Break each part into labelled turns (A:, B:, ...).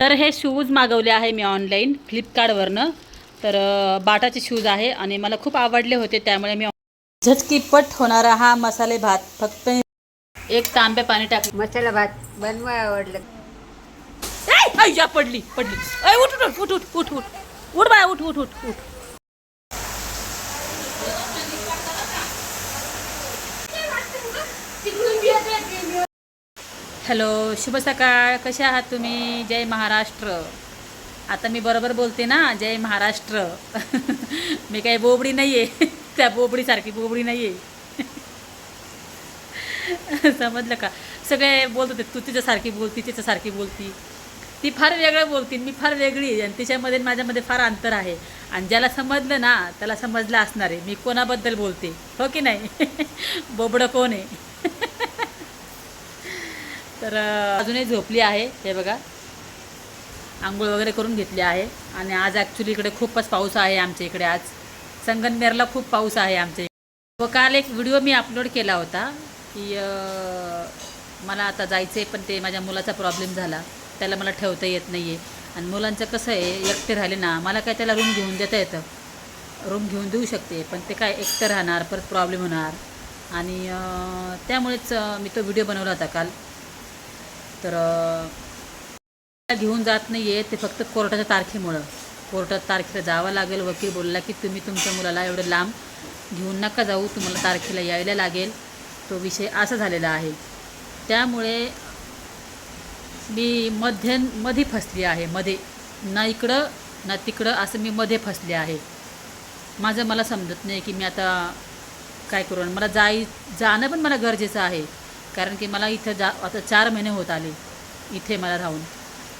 A: तर हे शूज मागवले आहे मी ऑनलाईन फ्लिपकार्टवरनं तर बाटाचे शूज आहे आणि मला खूप आवडले होते त्यामुळे मी झटकीपट होणारा हा मसाले भात. फक्त एक तांबे पाणी टाक
B: मसाला भात बनवाय आवडलं.
A: पडली पडली. उठ उठ उठ उठ उठ उठ. उठ बाय उठ उठ उठ उठ. हॅलो शुभ सकाळ. कसे आहात तुम्ही? जय महाराष्ट्र. आता मी बरोबर बोलते ना? जय महाराष्ट्र. मी काही बोबडी नाही आहे त्या बोबडीसारखी बोबडी नाही आहे समजलं का? सगळे बोलत होते तू तिच्यासारखी बोलती तिच्यासारखी बोलती. ती फार वेगळं बोलती मी फार वेगळी आहे. आणि तिच्यामध्ये आणि माझ्यामध्ये फार अंतर आहे. आणि ज्याला समजलं ना त्याला समजलं असणार. आहे मी कोणाबद्दल बोलते? हो की नाही? बोबडं कोण आहे? तर अजूनही झोपली आहे हे बघा. आंघोळ वगैरे करून घेतली आहे. आणि आज ॲक्च्युली इकडे खूपच पाऊस आहे आमच्या इकडे आज. संगनमेरला खूप पाऊस आहे आमच्या इकडे. व काल एक व्हिडिओ मी अपलोड केला होता की मला आता जायचं आहे पण ते माझ्या मुलाचा प्रॉब्लेम झाला. त्याला मला ठेवता येत नाही आहे आणि मुलांचं कसं आहे एकटे राहिले ना मला काय त्याला रूम घेऊन देता येतं. रूम घेऊन देऊ शकते पण ते काय एकटं राहणार परत प्रॉब्लेम होणार. आणि त्यामुळेच मी तो व्हिडिओ बनवला होता काल. तर मला घेऊन जात नाही आहे ते फक्त कोर्टाच्या तारखेमुळं. कोर्टात तारखेला जावं लागेल. वकील बोलला की तुम्ही तुमच्या मुलाला एवढं लांब घेऊन नका जाऊ. तुम्हाला तारखेला यायला लागेल. तो विषय असा झालेला आहे. त्यामुळे मी मध्यमध्ये फसली आहे. मध्ये ना इकडं ना तिकडं असं मी मध्ये फसले आहे. माझं मला समजत नाही की मी आता काय करू. मला जाई जाणं पण मला गरजेचं आहे. कारण की मला इथं जा आता चार महिने होत आले इथे मला राहून.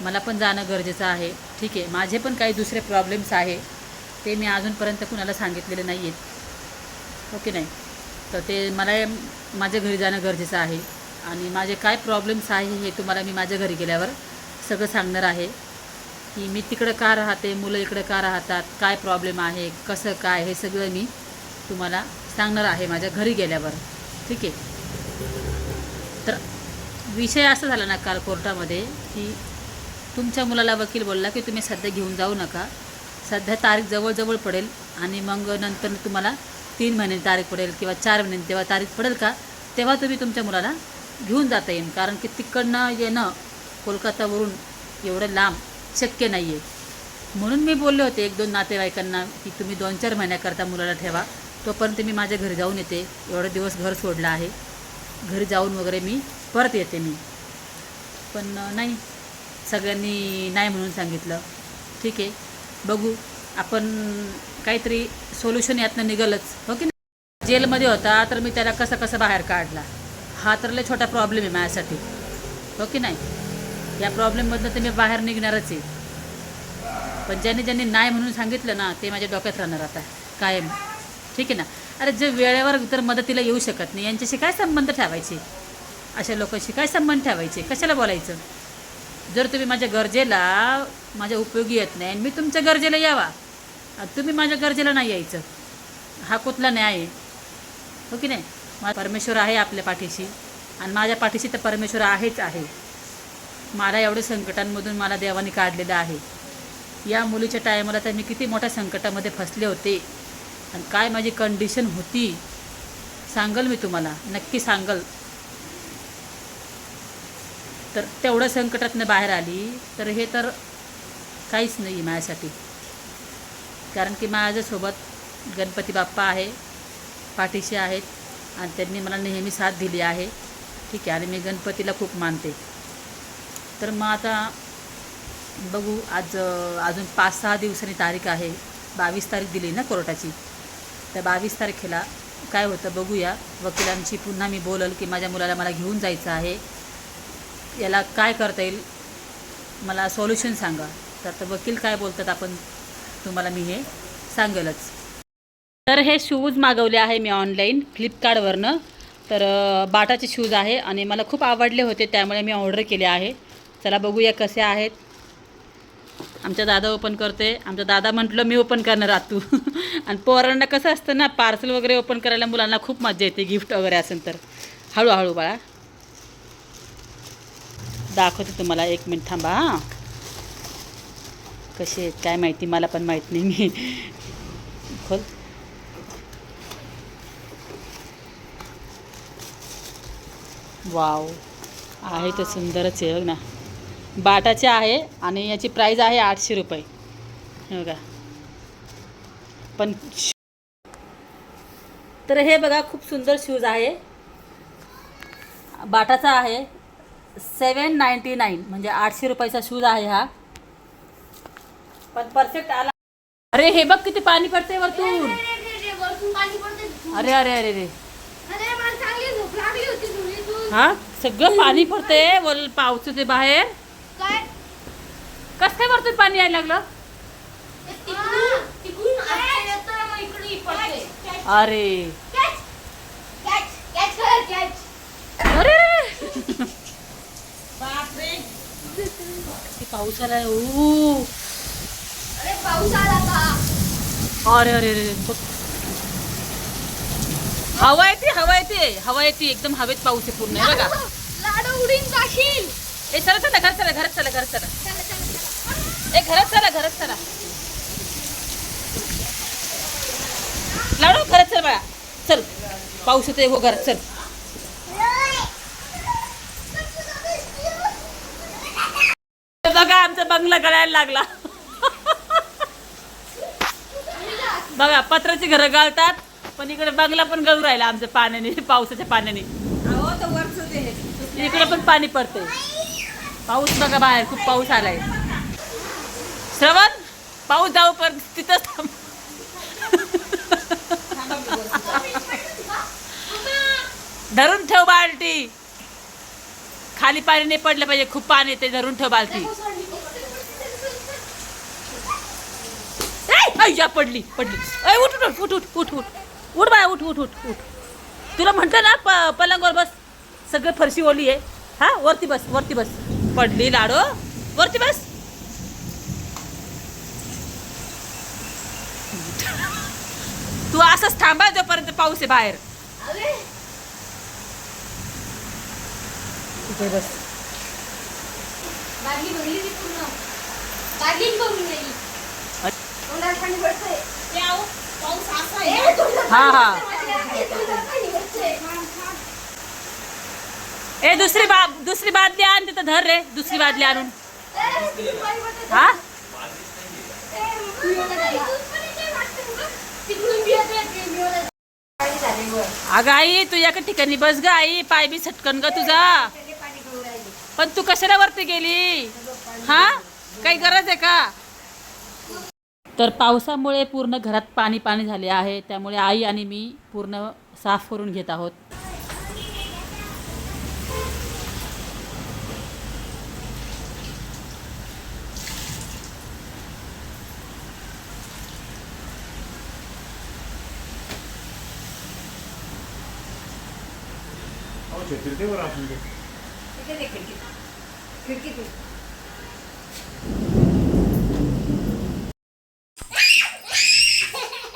A: मला पण जाणं गरजेचं आहे. ठीक आहे. माझे पण काही दुसरे प्रॉब्लेम्स आहे. ते मी अजूनपर्यंत कुणाला सांगितलेले नाही आहेत ओके हो नाही? तर ते मला माझ्या घरी जाणं गरजेचं आहे. आणि माझे काय प्रॉब्लेम्स आहे हे तुम्हाला मी माझ्या घरी गेल्यावर सगळं सांगणार आहे. की मी तिकडं का राहते? मुलं इकडं का राहतात? काय प्रॉब्लेम आहे? कसं काय? हे सगळं मी तुम्हाला सांगणार आहे माझ्या घरी गेल्यावर. ठीक आहे? तर विषय असा झाला ना काल कोर्टामध्ये की तुमच्या मुलाला वकील बोलला की तुम्ही सध्या घेऊन जाऊ नका. सध्या तारीख जवळजवळ पडेल आणि मग नंतर तुम्हाला तीन महिने तारीख पडेल किंवा चार महिने तेव्हा तारीख पडेल का तेव्हा तुम्ही तुमच्या मुलाला घेऊन जाता येईल. कारण की तिकडनं येणं कोलकातावरून एवढं लांब शक्य नाही आहे म्हणून मी बोलले होते एक दोन नातेवाईकांना की तुम्ही दोन चार महिन्याकरता मुलाला ठेवा तोपर्यंत मी माझ्या घरी जाऊन येते. एवढं दिवस घर सोडलं आहे. घरी जाऊन वगैरे मी परत येते मी. पण नाही. सगळ्यांनी नाही म्हणून सांगितलं. ठीक आहे. बघू. आपण काहीतरी सोल्युशन यातनं निघालच. हो की नाही? जेलमध्ये होता तर मी त्याला कसं कसं बाहेर काढला. हा तर लय छोटा प्रॉब्लेम आहे माझ्यासाठी. हो की नाही? या प्रॉब्लेममधनं तर मी बाहेर निघणारच आहे. पण ज्यांनी ज्यांनी नाही म्हणून सांगितलं ना ते माझ्या डोक्यात राहणार आता. कायम. ठीक आहे ना? अरे जे वेळेवर तर मदतीला येऊ शकत नाही यांच्याशी काय संबंध ठेवायचे? अशा लोकांशी काय संबंध ठेवायचे? कशाला बोलायचं? जर तुम्ही माझ्या गरजेला माझ्या उपयोगी येत नाही आणि मी तुमच्या गरजेला यावा. तुम्ही माझ्या गरजेला नाही यायचं. हा कुठला न्याय? आहे हो की नाही? मा परमेश्वर आहे आपल्या पाठीशी. आणि माझ्या पाठीशी तर परमेश्वर आहेच आहे. मला एवढे संकटांमधून मला देवाने काढलेलं आहे. या मुलीच्या टायमाला तर मी किती मोठ्या संकटामध्ये फसले होते. आणि काय माझी कंडिशन होती सांगल मी तुम्हाला. नक्की सांगल. तर तेवढं संकटातनं बाहेर आली तर हे तर काहीच नाही माझ्यासाठी. कारण की माझ्यासोबत गणपती बाप्पा आहे पाठीशी आहेत आणि त्यांनी मला नेहमी साथ दिली आहे. ठीक आहे आणि मी गणपतीला खूप मानते. तर मग आता बघू आज अजून पाच सहा दिवसांनी तारीख आहे. बावीस तारीख दिली ना कोर्टाची. तर बावीस तारखेला काय होतं बघूया. वकिलांची पुन्हा मी बोलल की माझ्या मुलाला मला घेऊन जायचं आहे. याला काय करता येईल? मला सोल्युशन सांगा. तर वकील काय बोलतात आपण तुम्हाला मी हे सांगेलच. तर हे शूज मागवले आहे मी ऑनलाईन फ्लिपकार्टवरनं तर बाटाचे शूज आहे आणि मला खूप आवडले होते त्यामुळे मी ऑर्डर केले आहे. चला बघूया कसे आहेत. आमच्या दादा ओपन करते आमचा दादा म्हटलं मी ओपन करणार तू. आणि पोरांना कसं असतं ना पार्सल वगैरे ओपन करायला मुलांना खूप मजा येते गिफ्ट वगैरे असेल तर. हळूहळू बाळा. दाखवते तुम्हाला एक मिनिट थांबा हां. कसे आहेत काय माहिती मला पण माहीत नाही. मी खोल. वाव. आहे तर सुंदरच आहे बघ ना. बाटाचे आहे आणि याची प्राईज आहे आठशे रुपये. हे बघा. पण तर हे बघा खूप सुंदर शूज आहे. बाटाचा आहे. सेवन नाईन्टी नाईन म्हणजे आठशे रुपयाचा शूज आहे हा. पण परफेक्ट आला. अरे हे बघ किती पाणी पडते वरतून. अरे अरे अरे रे हा? सगळं पाणी पडते वल पाऊस ते बाहेर.
C: काय?
A: कस काय वरतून पाणी यायला लागलं? अरे.
C: कॅच कॅच कॅच कर कॅच
A: अरे किती पाऊस
C: आला
A: अरे अरे अरे. हवा येते हवा येते. हवा येते. एकदम हवेत पाऊस आहे पूर्ण. हे बघा.
C: लाडू उडीन जाशील
A: ए चला चला घरात चला घरात चला घरात चला.
C: चला चला चला
A: ए घरात चला घरात चला. लाडू घरात चल बाळा. चल. पाऊस येते हो घरात चल. बघा आमचा बंगला गळायला लागला. बघा पत्राची घरं गाळतात पण इकडे बंगला पण गळू राहिला आमच्या पाण्याने पावसाच्या पाण्याने. इकडे पण पाणी पडते पाऊस बघा बाहेर खूप पाऊस आलाय. श्रवण पाऊस जाऊ पण तिथंच थांब. धरून ठेव बाल्टी. खाली पाणी नाही पडलं पाहिजे खूप पाणी येते धरून ठेव बाल्टी. ऐ, पडली पडली. ऐ, उठ उठ उठ उठ उठ उठ. उठ बाय उठ उठ उठ उठ. तुला म्हटलं ना प पलंगवर बस. सगळं फरशी ओली आहे. हा वरती बस वरती बस. पडली लाडो. वरती बस. तू असंच थांबा जोपर्यंत पाऊस आहे बाहेर.
C: अरे.
A: तिथे बस.
C: बादली भरली
A: ए दुसरी बा दुसरी बादली आण तिथं धर रे दुसरी बादली आणून. हा? अगं आई तू एका ठिकाणी बस ग आई पाय बी सटकन ग तुझा.
B: पण
A: तू कशाला वरती गेली? हा? काही गरज आहे का? तर पावसामुळे पूर्ण घरात पाणी पाणी झाले आहे. त्यामुळे आई आणि मी पूर्ण साफ करून घेत आहोत.
D: आपण ते.
B: तिथे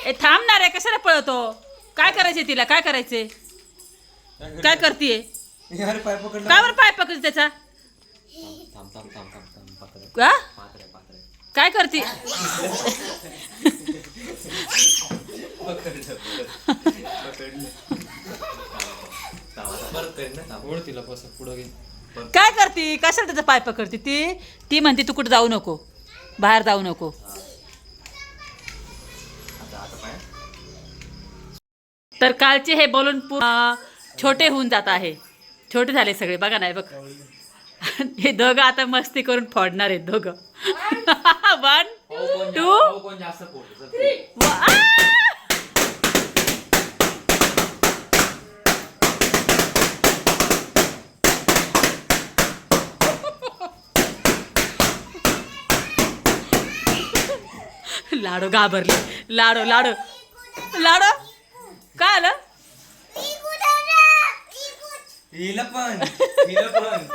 A: ए थांब ना रे कशाला पळतो? काय करायचे तिला? काय करायचे काय करतीये?
D: यार पाय पकडला.
A: काय बरं पाय पकडते त्याचा?
D: थांब थांब थांब थांब थांब पात्र.
A: का?
D: पात्र पात्र.
A: काय करते
D: परत करीन ना ओढ तिला बस पुढं घे
A: काय करते? कशाला त्याचा पाय पकडते? ती? ती म्हणते तू कुठं जाऊ नको. बाहेर जाऊ नको. तर कालचे हे बलून छोटे होऊन जात आहे. छोटे झाले सगळे. बघा नाही बघ. हे दोघं आता मस्ती करून फोडणार आहेत दोघं. वन टू लाडो घाबरले. लाडो लाडो. लाडो काय आलं?
D: हिला पण हिला पण.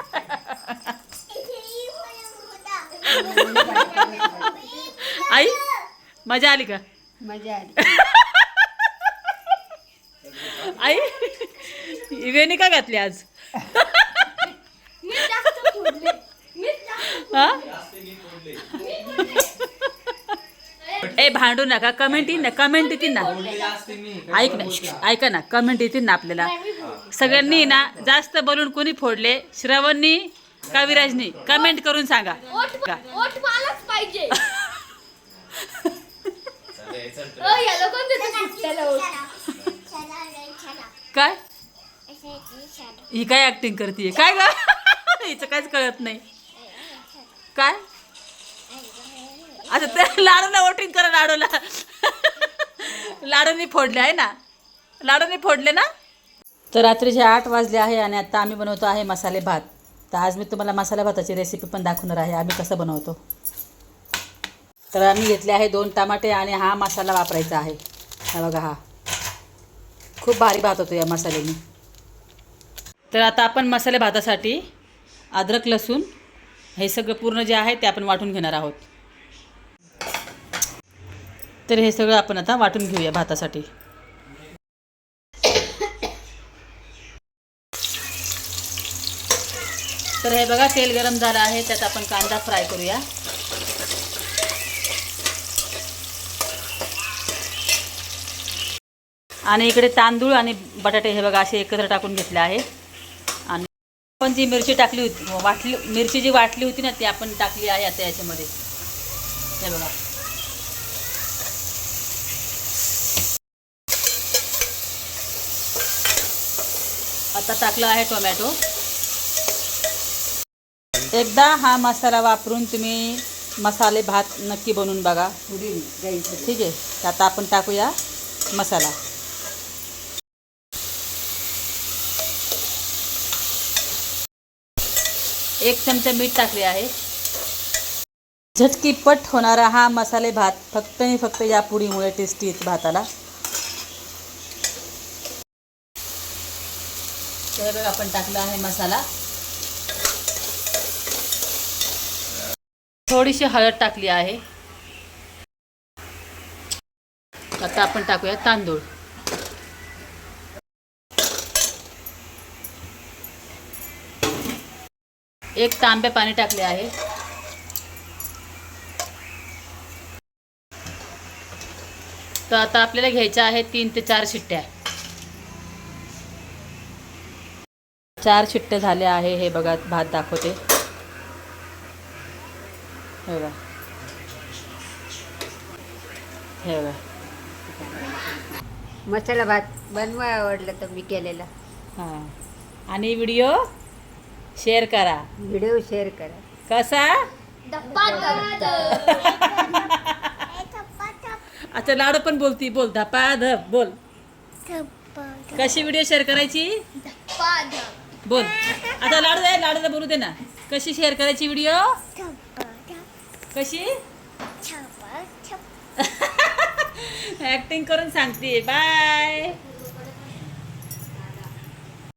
A: आई मजा आली का?
B: मजा आली.
A: आई वेणी का घातली आज? हा? ए भांडू नका. कमेंट येईन ना कमेंट येतील ना. ऐक ना? श्श, ऐका ना. कमेंट येतील ना आपल्याला. सगळ्यांनी ना जास्त बोलून कोणी फोडले? श्रवणनी कविराजनी कमेंट करून सांगा.
C: ओट
A: का?
C: ओट मलाच पाहिजे.
D: चल, चल, चल.
C: अ, याला कोण देतं? सुट्ट्याला ओट?
A: काय? ही काय ऍक्टिंग करते काय ग? हिचं काहीच कळत नाही. काय? आता त्या लाडूला वोटिंग करा लाडूला. लाडूनी फोडले आहे ना? लाडूनी फोडले ना? तर रात्रीचे आठ वाजले आहे आणि आता आम्ही बनवतो आहे मसाले भात. तर आज मी तुम्हाला मसाला भाताची रेसिपी पण दाखवणार आहे. आम्ही कसं बनवतो? तर आम्ही घेतले आहे दोन टमाटे आणि हा मसाला वापरायचा आहे. हा बघा हा. खूप भारी भात होतो या मसाल्याने. तर आता आपण मसाले भातासाठी अद्रक लसूण हे सगळं पूर्ण जे आहे ते आपण वाटून घेणार आहोत. तर हे सगळं आपण आता वाटून घेऊया भातासाठी. तर हे बघा तेल गरम झालं आहे त्यात आपण कांदा फ्राय करूया. आणि इकडे तांदूळ आणि बटाटे हे बघा असे एकत्र टाकून घेतले आहे. आणि आपण जी मिरची टाकली होती वाटली मिरची जी वाटली होती ना ती आपण टाकली आहे आता याच्यामध्ये. हे बघा. आता टाकलं आहे टोमॅटो. एकदा हा मसाला वापरून तुम्ही मसाले भात नक्की बनवून बघा. ठीक आहे? आता आपण टाकूया मसाला. एक चमचा मीठ टाकले आहे. झटकीपट होणारा हा मसाले भात फक्त आणि फक्त या पुडीमुळे टेस्टी येते भाताला. तर आपण टाकला आहे मसाला. थोडीशी हळद टाकली आहे. आता आपण टाकूया तांदूळ. एक तांबे पाणी टाकले आहे. तर आता आपल्याला घ्यायच्या आहे तीन ते चार शिट्ट्या. चार शिट्ट्या झाल्या आहे हे बघा भात दाखवते. हे बघा. हे बघा.
B: मसाला भात बनवा आवडलं तर मी केलेला.
A: हां. आणि व्हिडिओ शेअर करा.
B: व्हिडिओ शेअर करा.
A: कसा. आता लाडू पण बोलती बोल धपा धप बोल. कशी व्हिडिओ शेअर करायची. बोल. आता लाडू दे लाडूला बोलू दे ना. कशी शेअर करायची व्हिडिओ कशी? ऍक्टिंग करून सांगते. बाय